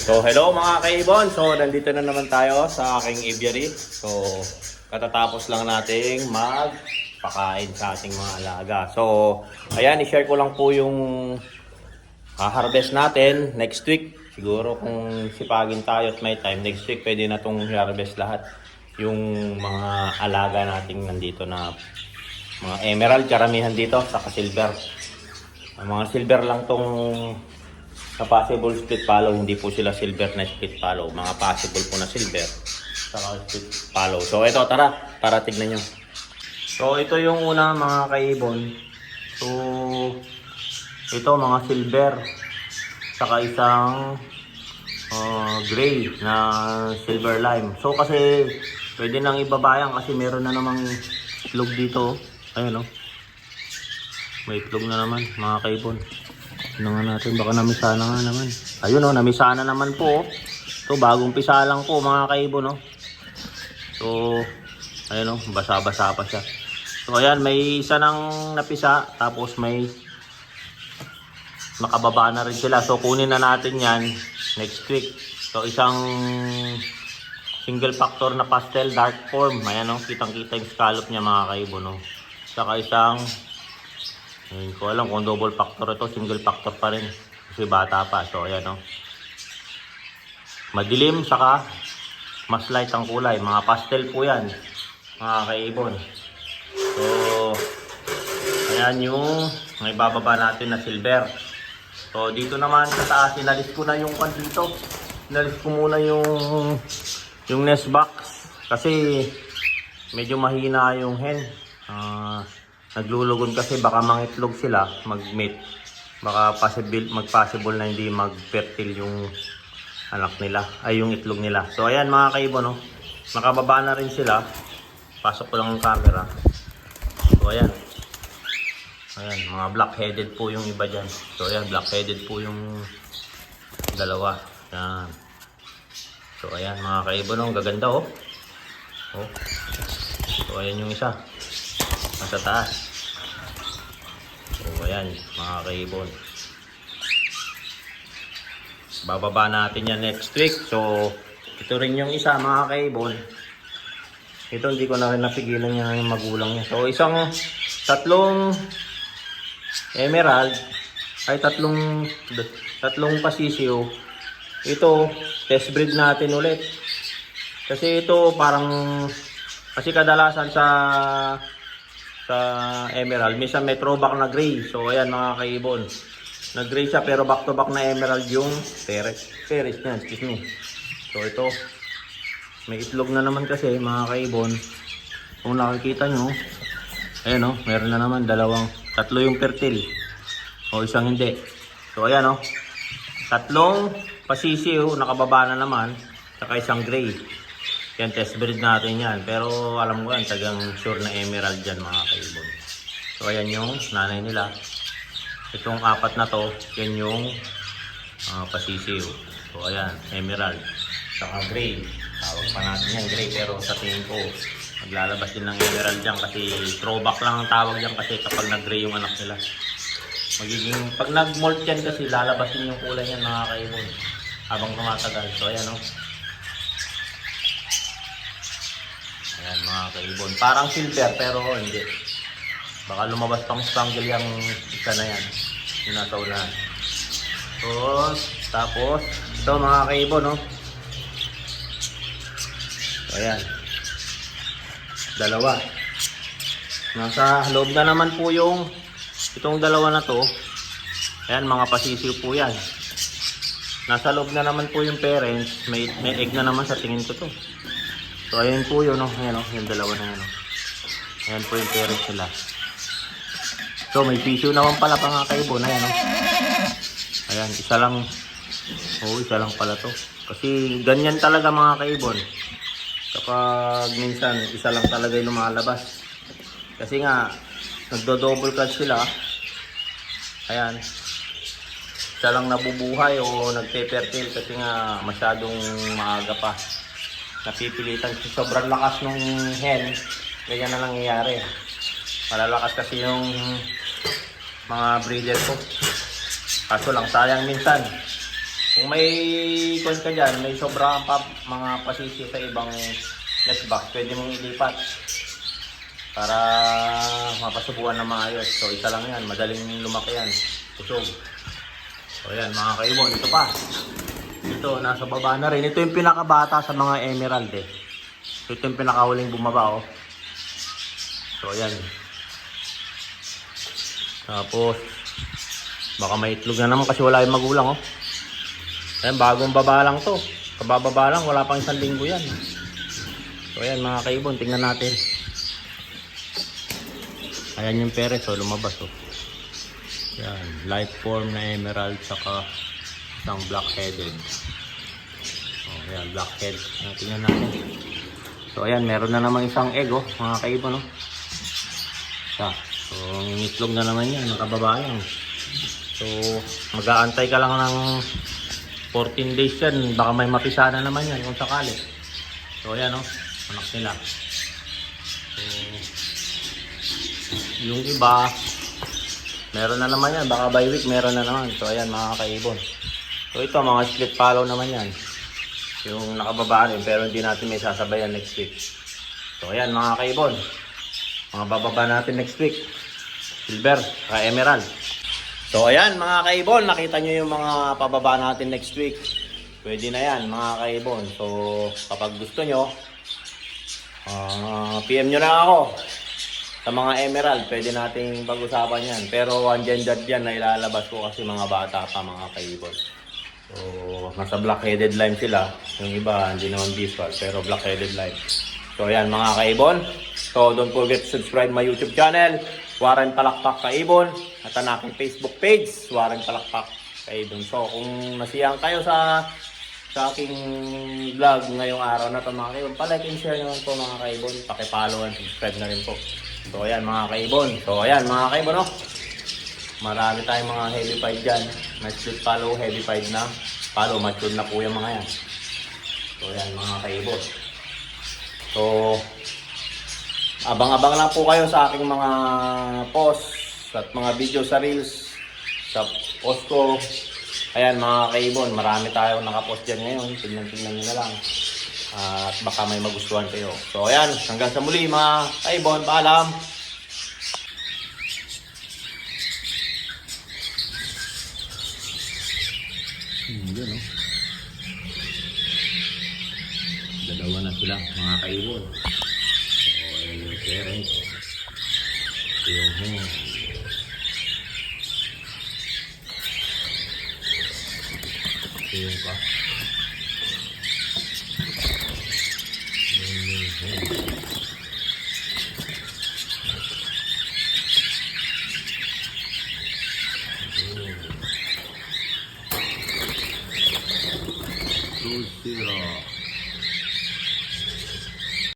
So, hello mga kaibon. So, nandito na naman tayo sa aking aviary. So, katatapos lang nating magpakain sa ating mga alaga. So, ayan, i-share ko lang po yung harvest natin next week. Siguro kung sipagin tayo at may time, next week pwede na itong harvest lahat. Yung mga alaga nating nandito na mga emerald, karamihan dito, saka silver. Ang mga silver lang tong sa possible split follow, hindi po sila silver na split follow. Mga possible po na silver, saka split follow. So ito, tara, para tignan nyo. So ito yung una mga kaibon. So ito mga silver, saka isang uh, gray na silver lime. So kasi pwede nang ibabayan kasi meron na namang itlog dito. Ayun oh. May itlog na naman mga kaibon. Ano nga natin, baka namisana nga naman. Ayun oh, namisana naman po. oh. So bagong pisa lang po mga kaibon oh. So ayun oh, basa-basa pa siya. So ayan, may isa nang napisa tapos may makababa na rin sila. So kunin na natin yan next week. So isang single factor na pastel dark form. Ayan oh, kitang-kita yung scallop niya mga kaibon oh. Saka isang hindi ko alam kung double factor ito, single factor pa rin. Kasi bata pa. So, ayan o. Madilim, saka mas light ang kulay. Mga pastel po yan. Mga kaibon. So, ayan yung may bababa natin na silver. So, dito naman sa taas, inalis ko na yung kan dito. Inalis ko muna yung yung nest box. Kasi medyo mahina yung hen. Ah, naglulugon kasi baka mangitlog sila, mag-mate. Baka possible, mag-possible na hindi mag-fertile yung anak nila, ay yung itlog nila. So ayan mga kaibon, no? nakababa na rin sila. Pasok ko lang yung camera. So ayan. Ayan, mga black-headed po yung iba dyan. So ayan, black-headed po yung dalawa. Ayan. So ayan mga kaibon, no? gaganda oh. Oh. So ayan yung isa nasa taas. Ayan, mga kaibon. Bababa natin yan next week. So, ito rin yung isa, mga kaibon. Ito, hindi ko na rin napigilan niya yung magulang niya. So, isang tatlong emerald, ay tatlong tatlong pasisyo. Ito, test breed natin ulit. Kasi ito parang kasi kadalasan sa sa emerald. Minsan may throwback na gray. So ayan mga kaibon. Na gray siya pero back to back na emerald yung peres. Peres niya, excuse me. So ito. May itlog na naman kasi mga kaibon. Kung nakikita nyo. Ayan o, meron na naman dalawang. Tatlo yung fertile. O isang hindi. So ayan o. Tatlong pasisiw, nakababa na naman. Saka isang gray. Yan, test breed natin yan. Pero alam ko yan, tagang sure na emerald dyan mga kaibon. So ayan yung nanay nila. Itong apat na to, yan yung uh, pasisiw. So ayan, emerald. Saka gray. Tawag pa natin yan, gray. Pero sa tingin ko, maglalabas din ng emerald dyan kasi throwback lang ang tawag dyan kasi kapag nag-gray yung anak nila. Magiging, pag nag-molt yan kasi lalabas din yung kulay niyan mga kaibon. Habang tumatagal. So ayan o. Oh. Ayan mga kaibon. Parang silver pero hindi. Baka lumabas pang spangle yung isa na yan. Yung nasa unahan. So, tapos, ito mga kaibon, no? So, ayan. Dalawa. Nasa loob na naman po yung itong dalawa na to. Ayan, mga pasisiw po yan. Nasa loob na naman po yung parents. May, may egg na naman sa tingin ko to. So, ayun po yun, no? Ayan, no? Yung dalawa na yan, no? Ayan po yung parents nila. So, may tissue naman pala pa nga kayo, na yan, no? Ayan, isa lang. Oo, isa lang pala to. Kasi ganyan talaga mga kaibon. Kapag minsan, isa lang talaga yung lumalabas. Kasi nga, nagdo-double clutch sila. Ayan. Isa lang nabubuhay o nagpe-fertile kasi nga masyadong maaga pa napipilitan kasi sobrang lakas nung hen ganyan na nangyayari malalakas kasi yung mga breeder ko kaso lang sayang minsan Kung may kon ka dyan, may sobrang pa, mga pasisi sa ibang nest box, pwede mong ilipat para mapasubuan na maayos. So isa lang yan, madaling lumaki yan. Kusog. So yan mga kaibon, ito pa. Ito, nasa baba na rin. Ito yung pinakabata sa mga emerald eh. So, ito yung pinakahuling bumaba oh. So ayan. Tapos, baka may itlog na naman kasi wala yung magulang oh. Ayan, bagong baba lang to. Kabababa lang, wala pang isang linggo yan. So ayan mga kaibon, tingnan natin. Ayan yung peres, oh, lumabas oh. Yan, light form na emerald saka isang black-headed. Oh, ayan, blackhead. Tingnan natin. So ayan, meron na naman isang egg oh, mga kaibon oh. Isa. So, itlog na naman yan, nakababa yan. So, mag-aantay ka lang ng 14 days yan, baka may mapisa na naman yan kung sakali. So ayan oh, anak nila. So, yung iba, meron na naman yan, baka by week meron na naman. So ayan mga kaibon. So ito, mga split follow naman yan. Yung nakababa rin, pero hindi natin may sasabayan next week. So ayan mga kaibon, mga bababa natin next week. Silver, ka emerald. So ayan mga kaibon, nakita nyo yung mga pababa natin next week. Pwede na yan mga kaibon. So kapag gusto nyo, ah, PM nyo lang ako. Sa mga emerald, pwede nating pag-usapan yan. Pero ungendered yan na ilalabas ko kasi mga bata pa mga kaibon. So nasa black-headed lime sila. Yung iba hindi naman visual pero black-headed lime. So ayan mga kaibon. So don't forget to subscribe my YouTube channel. Warren Palakpak Kaibon at ang aking Facebook page, Warren Palakpak Kaibon. So kung nasiyang kayo sa sa aking vlog ngayong araw na to mga kaibon, palike and share naman po mga kaibon. Pakipollow and subscribe na rin po. So ayan mga kaibon. So ayan mga kaibon no. Marami tayong mga heavy fight dyan. Split follow, heavy fight na. Follow, mature na po yung mga yan. So ayan mga kaibon. So Abang-abang lang po kayo sa aking mga post at mga video sa Reels, sa post ko. Ayan mga kaibon, marami tayo nakapost dyan ngayon. Tingnan-tingnan nyo na lang. At baka may magustuhan kayo. So ayan, hanggang sa muli mga kaibon, paalam! Hmm, yun oh. Dalawa na sila mga kaibon. So, ayan yung parents. Yung. Ito yung pa. Yan yung.